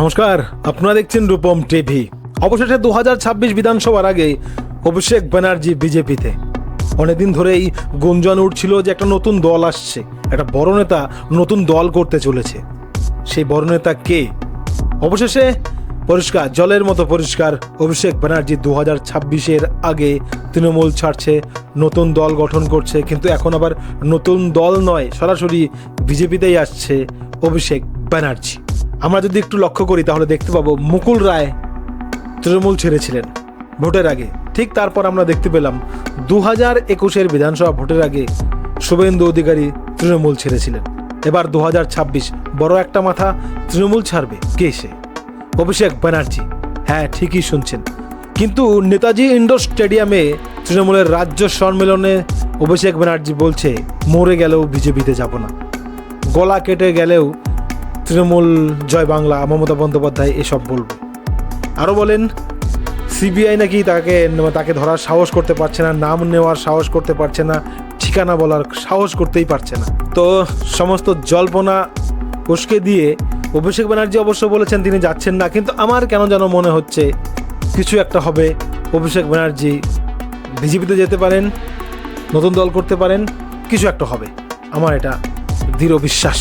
নমস্কার, আপনারা দেখছেন রূপম টিভি। অবশেষে দু হাজার ছাব্বিশ বিধানসভার আগে অভিষেক ব্যানার্জি বিজেপিতে। অনেকদিন ধরেই গুঞ্জন উঠছিল যে একটা নতুন দল আসছে, একটা বড় নেতা নতুন দল করতে চলেছে। সেই বড় নেতা কে? অবশেষে পরিষ্কার, জলের মতো পরিষ্কার অভিষেক ব্যানার্জি দু হাজার ছাব্বিশের আগে তৃণমূল ছাড়ছে, নতুন দল গঠন করছে, কিন্তু এখন আবার নতুন দল নয়, সরাসরি বিজেপিতেই আসছে অভিষেক ব্যানার্জি। আমরা যদি একটু লক্ষ্য করি, তাহলে দেখতে পাবো মুকুল রায় তৃণমূল ছেড়েছিলেন ভোটের আগে। ঠিক তারপর আমরা দেখতে পেলাম দু হাজার একুশের বিধানসভা ভোটের আগে শুভেন্দু অধিকারী তৃণমূল ছেড়েছিলেন। এবার দু হাজার ছাব্বিশ, বড় একটা মাথা, তৃণমূল ছাড়বে। কে সে? অভিষেক ব্যানার্জি। হ্যাঁ ঠিকই শুনছেন। কিন্তু নেতাজি ইন্ডোর স্টেডিয়ামে তৃণমূলের রাজ্য সম্মেলনে অভিষেক ব্যানার্জি বলছে, মরে গেলেও বিজেপিতে যাব না। গলা কেটে গেলেও তৃণমূল, জয় বাংলা, মমতা বন্দ্যোপাধ্যায় এসব বলবে। আরও বলেন, সিবিআই নাকি তাকে তাকে ধরার সাহস করতে পারছে না, নাম নেওয়ার সাহস করতে পারছে না, ঠিকানা বলার সাহস করতেই পারছে না। তো সমস্ত জল্পনা উস্কে দিয়ে অভিষেক ব্যানার্জি অবশ্য বলেছেন তিনি যাচ্ছেন না, কিন্তু আমার কেন যেন মনে হচ্ছে কিছু একটা হবে, অভিষেক ব্যানার্জি বিজেপিতে যেতে পারেন, নতুন দল করতে পারেন, কিছু একটা হবে। আমার এটা দৃঢ় বিশ্বাস।